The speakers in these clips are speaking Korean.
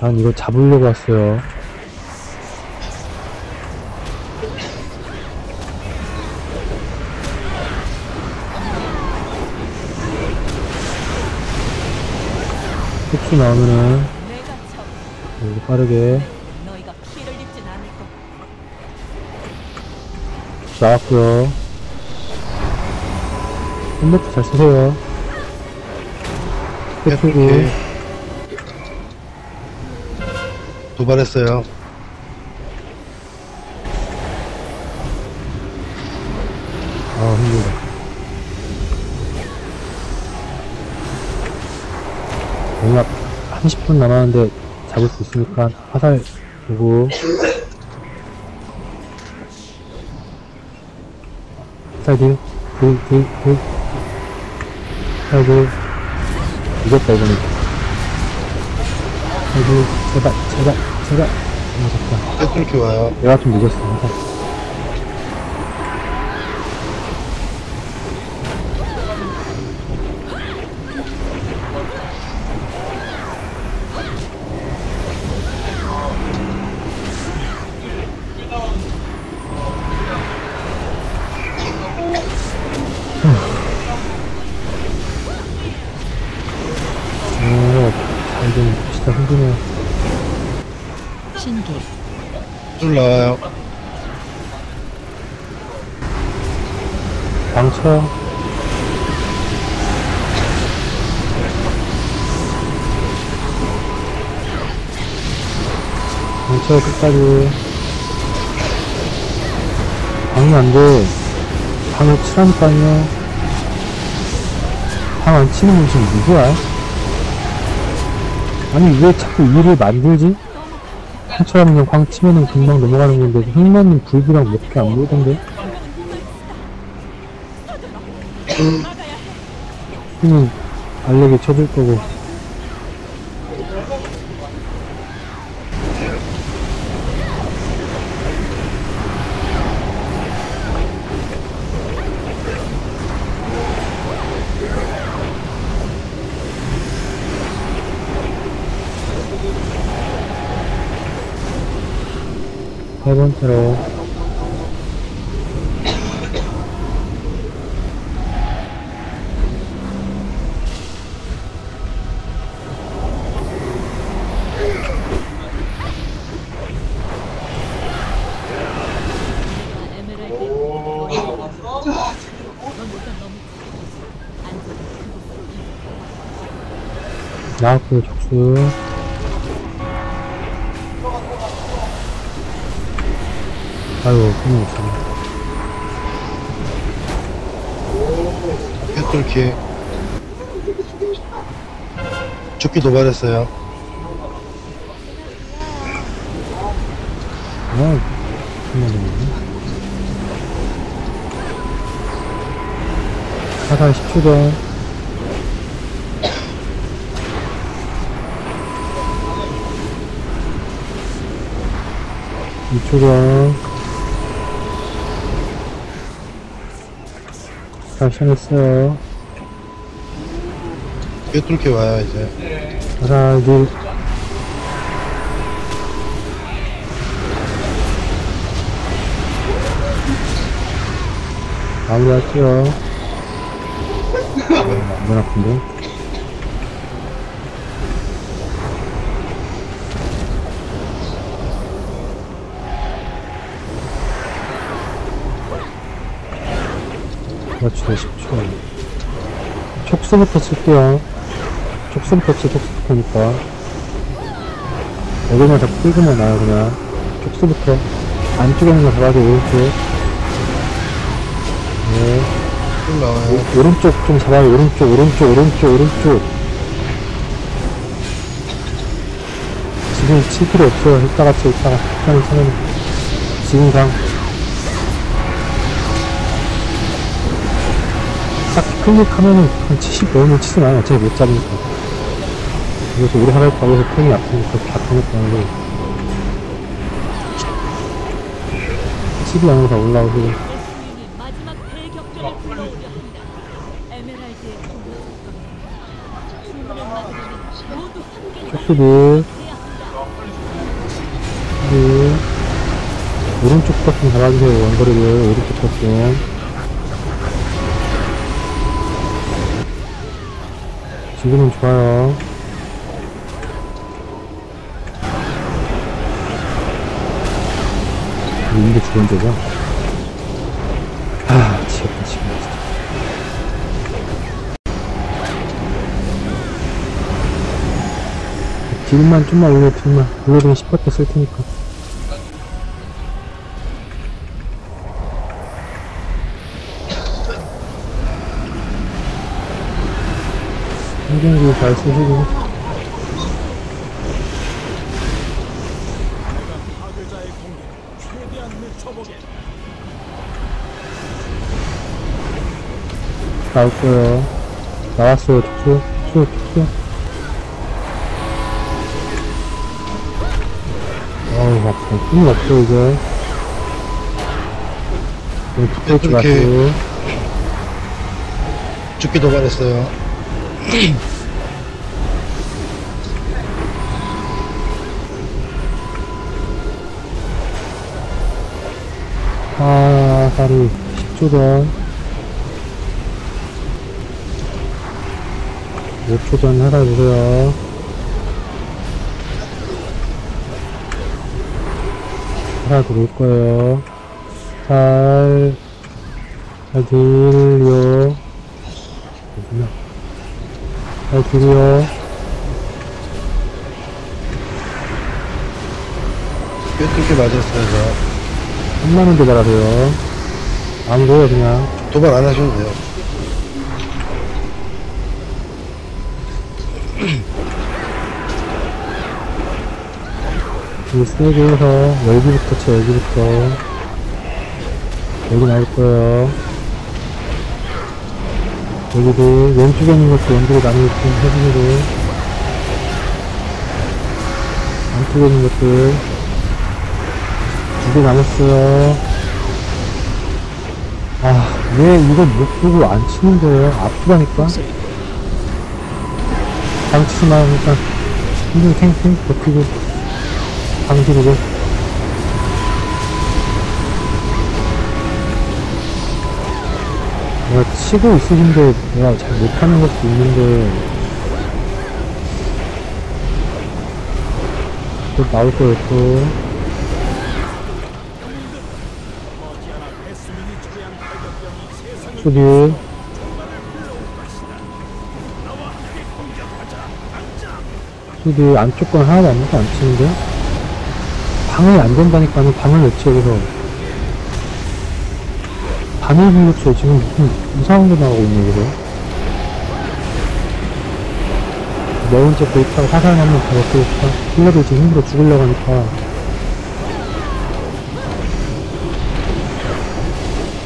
난 이거 잡으려고 왔어요. 흡수 나오면은 여기 빠르게. 나왔고요. 헬멧 잘 쓰세요. 패키고 오케이. 도발했어요. 아 힘들다. 한 10분 남았는데 잡을 수 있으니까 화살 보고. 화살 딜, 딜, 딜, 딜 화살 딜 이겼다 이번에. 제발 제발 제발 아 잡다 떼뚫기 와요. 내가 좀 늦었어 화살 오, 잘좀 봅시다. 힘드네요 술 나와요. 방쳐 방쳐 끝까지 방이 안 돼 방을 치라니까요 방안 치는 건 지금 누구야? 아니 왜 자꾸 일을 만들지? 한처럼 그냥 광 치면은 금방 넘어가는 건데 흑마님 불비랑 몇개 안 보이던데? 흑은 알렉이 쳐줄 거고 번째로. 나왔고요 촉수 아유 끊어졌어 떼뚫기. 죽기 도발했어요. 아 끝나졌네 사살 10초 전 이초전 잘 시작했어요. 떼뚫기 와요, 이제. 하나 둘 마무리할게요. 완전 아픈데 그렇지 10초 촉수부터 칠게요. 촉수부터 치 촉수부터니까. 여기만 자꾸 끌고만 나요 그냥. 촉수부터. 안쪽에 있는 거 잡아줘 오른쪽 네. 술 나와요. 오, 오른쪽 좀 잡아요. 오른쪽 오른쪽 오른쪽 오른쪽. 지금 칠 필요 없어요. 이따가 쳐 이따가 시간을 차면 지금 강 싹 클릭하면은 한 75는 치지만 어차피 못 잡으니까. 그래서 우리 하나 방에서 팽이 아프니까 다 끊었다는데. 시비 안에서 올라오고. 쪽들이 오른쪽 버튼 잡아주세요 원거리를 오른쪽 버튼 지금은 좋아요. 이게 좋은 데죠? 아, 미치겠다, 지금. 딜만 좀만 올려, 딜만. 블러드는 10%쓸 테니까. 행정기 잘 쓰시고. 나올 거예요. 나왔어요, 툭툭. 툭툭, 툭툭. 어우, 아파. 힘이 없어, 이제. 이렇게. 마세요. 죽기 도발했어요. 아, 다리 10초 전. 5초 전 해가주세요. 하나 들어올 거예요. 잘, 잘 들려. 어디냐? 잘 들려. 뼈뚫기 맞았어요, 저. 한만원 도달하세요. 아무데요, 그냥. 도발 안 하셔도 돼요. 이 세게 해서 여기부터 쳐 여기부터 여기 나올 거예요 여기도 왼쪽에 있는 것도 원들이 나누고 좀 해주고 안쪽에 있는 것들 두 개 남았어요. 아왜 이걸 못 보고 안 치는 거예요? 아프다니까? 방치만 일단 힘좀 탱탱 버티고 방지르 내가 치고 있으신데 내가 잘 못하는 것도 있는데. 또 나올 거예요 또. 수비 수비 안쪽 건 하나도 안, 안 치는데? 방을 안 된다니까는 방을 왜 쳐, 여기서. 불러 쳐. 지금 무슨 이상한 게 나오고 있네, 여기서. 네 번째 더 넣고 있다. 힐러도 지금 힘들어 죽으려고 하니까.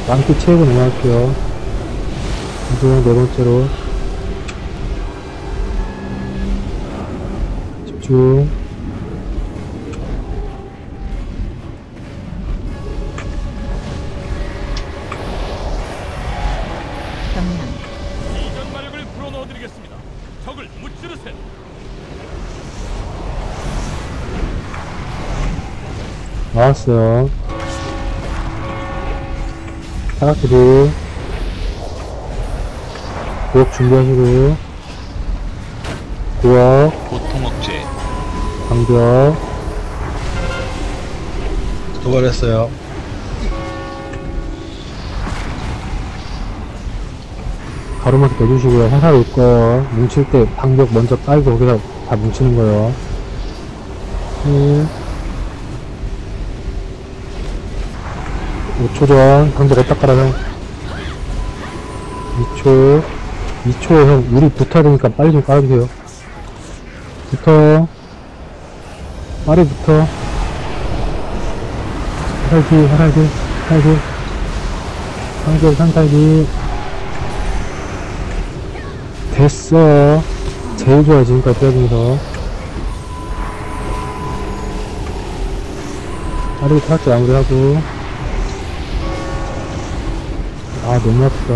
양끼 채우고 넘어갈게요. 이제 네 번째로. 집중. 나왔어요. 사각들이 구역 준비하시고 구역 억제, 방벽 도발했어요. 가로막이 내주시고요. 화살 올 거예요. 뭉칠 때 방벽 먼저 깔고 거기서 다 뭉치는 거예요. 1 5초 전 방벽 어디다 깔아요? 2초 2초에 형 우리 붙어야 되니까 빨리 좀 깔아주세요. 붙어 빨리 붙어 화살기 화살기 화살기 방벽 상탈기 됐어. 제일 좋아, 지금까지 빼면서. 빠르게 타락지 마무리 하고. 아, 너무 아프다.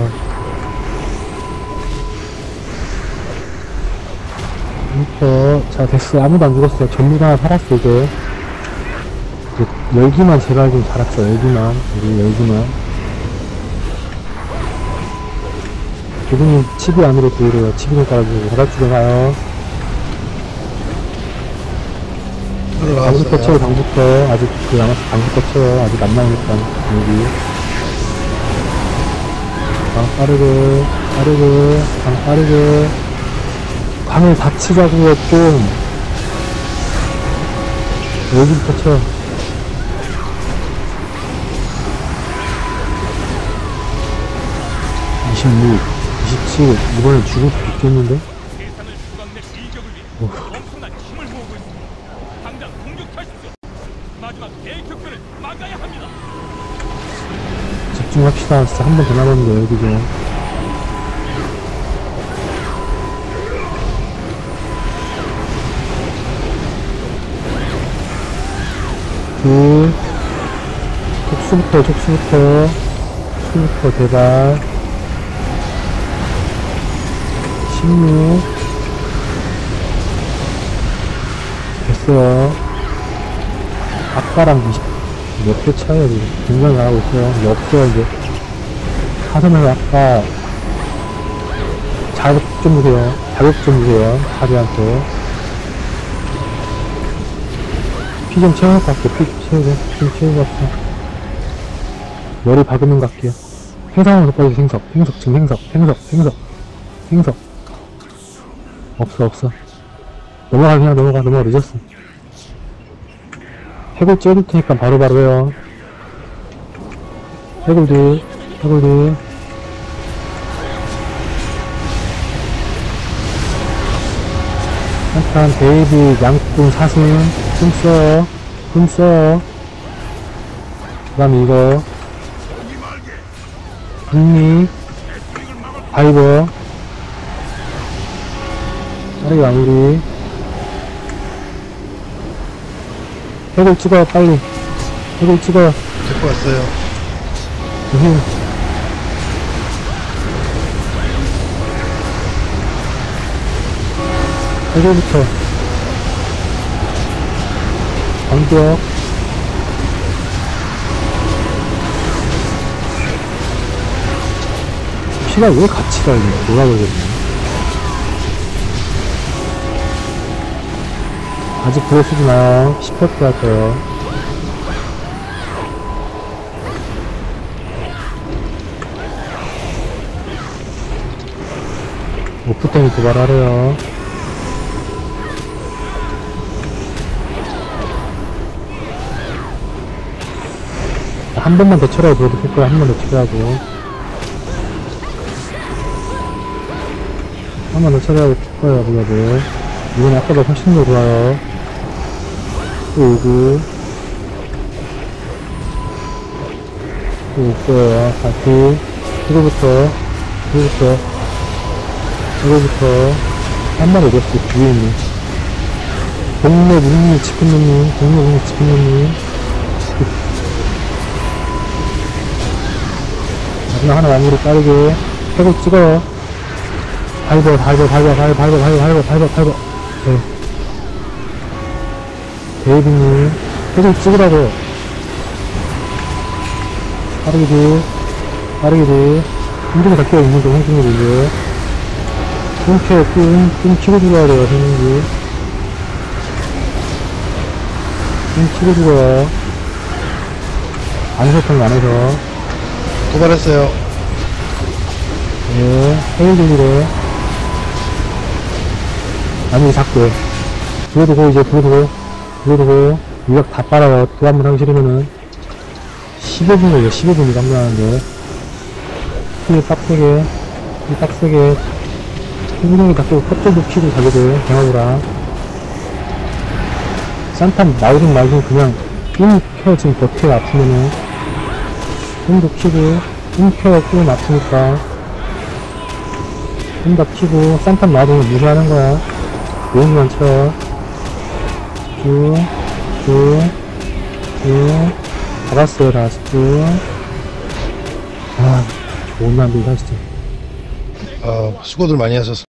이퍼. 자, 됐어. 아무도 안 죽었어요. 전부 다 살았어, 이제. 그 열기만 제발 좀 잘합시다, 열기만. 우리 열기만. 교수님 치비 안으로 보이래요. 치비 좀 깔아주고. 바닥쪽에 가요. 방부터 쳐요, 들어갔어요. 방부터. 아직 그 남아서 방부터 쳐요. 아직 안 나오니까, 여기. 빠르게 빠르게 강 빠르게. 강을 닥치자고요 좀 여기부터 쳐26 27 이번에 죽을 수도 있겠는데? 오. 마지막 대격변을 막아야 합니다. 집중합시다. 진짜 한 번 더 남았는데, 여기 좀. 그, 촉수부터, 촉수부터, 촉수부터 대발. 16. 됐어요. 아까랑 20, 몇개 차이야, 지금. 굉장히 나가고 있어요. 없어요, 이제. 하선을 아까, 자극 좀 주세요. 자극 좀 주세요. 자기한테. 피 좀 채워놓고 갈게요. 피 채우고, 피 채우고 갈게요. 머리 박으면 갈게요. 생석으로 빠지 생석. 생석, 지금 생석. 생석, 생석. 생석. 없어, 없어. 넘어가, 그냥 넘어가, 넘어가, 늦었어. 해골 찌를 테니까 바로바로 해요. 해골들, 해골들. 한탄, 베이비, 양꾼, 사슴, 품 써요. 품 써요. 그 다음에 이거. 북미, 바이버. 빠르게 마무리. 해골 찍어요, 빨리. 해골 찍어요. 듣고 왔어요. 힐. 해골부터. 방벽. 피가 왜 같이 달려? 뭐라 그러겠네. 아직 불어 쓰지 마요. 10회 할 거예요. 오프텐이 도발하래요. 한 번만 더 쳐라고 그래도 될 거야. 한 번 더 쳐라고. 한번더 쳐라고 칠 거예요, 그거들. 이번에 아까보다 훨씬 더 좋아요. 또 오고. 또올 거예요. 다시. 이거부터. 이거부터. 이거부터 한 마리 어딨어 뒤에 있네 동네 문니 치킨놈님 동네 문니 치킨놈님 마지막 하나 마무리 빠르게 해고 찍어 밟어 밟어 밟어 밟어 밟어 밟어 밟어 밟어 밟어 네 데이비님 해고 찍으라고 빠르게 돼 빠르게 돼 힘들게 다 끼어 있는 거 홍준이 이제 끊겨, 끊, 끊기고 죽어야 돼요, 생명기. 끊기고 죽어요. 안설탕 안에서. 도발했어요. 예, 헤일들이래. 아니, 작게. 불러두고, 이제 불러두고, 불러두고, 유약 다 빨아요. 또 한번 하기 싫으면은. 15분 걸려, 15분이 감당하는데. 힘이 빡세게, 힘이 빡세게. 흥룡이 자꾸 컷도 키고 자기들, 경합이랑. 산탄 말긴 말긴 그냥, 끊겨, 지금 버텨, 아프면은. 힘도 키고, 끊겨, 끄면 아프니까. 힘다 키고, 산탄 놔두면 무시하는 거야. 용기만 쳐. 쭉, 쭉, 쭉. 다시 쭉. 아, 좋은 남들 하시죠. 어, 수고들 많이 하셨습니다.